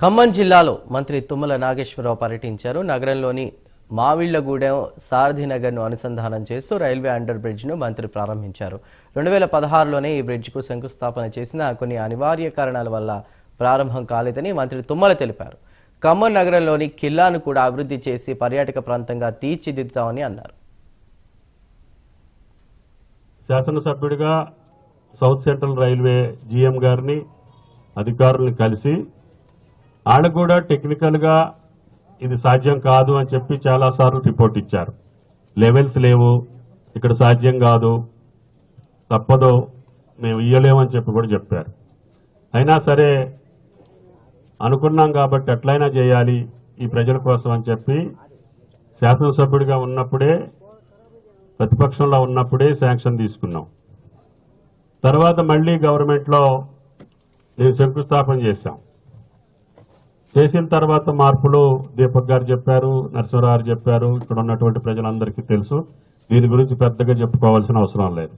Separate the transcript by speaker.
Speaker 1: ఖమ్మం జిల్లాలో మంత్రి తుమ్మల నాగేశ్వరరావు పర్యటించారు. నగరంలోని మావిళ్ళగూడెం సారథి నగర్ను అనుసంధానం చేస్తూ రైల్వే అండర్ బ్రిడ్జ్ను మంత్రి ప్రారంభించారు. రెండు వేల పదహారులోనే ఈ బ్రిడ్జ్కు శంకుస్థాపన చేసిన కొన్ని అనివార్య కారణాల వల్ల ప్రారంభం కాలేదని మంత్రి తుమ్మల తెలిపారు. ఖమ్మం నగరంలోని కిల్లాను కూడా అభివృద్ధి చేసి పర్యాటక ప్రాంతంగా తీర్చిదిద్దుతామని అన్నారు.
Speaker 2: శాసనసభ్యుడిగా సౌత్ సెంట్రల్ రైల్వే జీఎం గారిని అధికారులను కలిసి ఆడ కూడా టెక్నికల్గా ఇది సాధ్యం కాదు అని చెప్పి చాలాసార్లు రిపోర్ట్ ఇచ్చారు. లెవెల్స్ లేవు ఇక్కడ సాధ్యం కాదు తప్పదు మేము ఇయ్యలేమని చెప్పి కూడా చెప్పారు. అయినా సరే అనుకున్నాం కాబట్టి ఎట్లయినా చేయాలి ఈ ప్రజల కోసం అని చెప్పి శాసనసభ్యుడిగా ఉన్నప్పుడే ప్రతిపక్షంలో ఉన్నప్పుడే శాంక్షన్ తీసుకున్నాం. తర్వాత మళ్ళీ గవర్నమెంట్లో నేను శంకుస్థాపన చేశాం. చేసిన తర్వాత మార్పులు దీపక్ గారు చెప్పారు నరసింహరావు చెప్పారు ఇక్కడ ఉన్నటువంటి ప్రజలందరికీ తెలుసు. దీని గురించి పెద్దగా చెప్పుకోవాల్సిన అవసరం లేదు.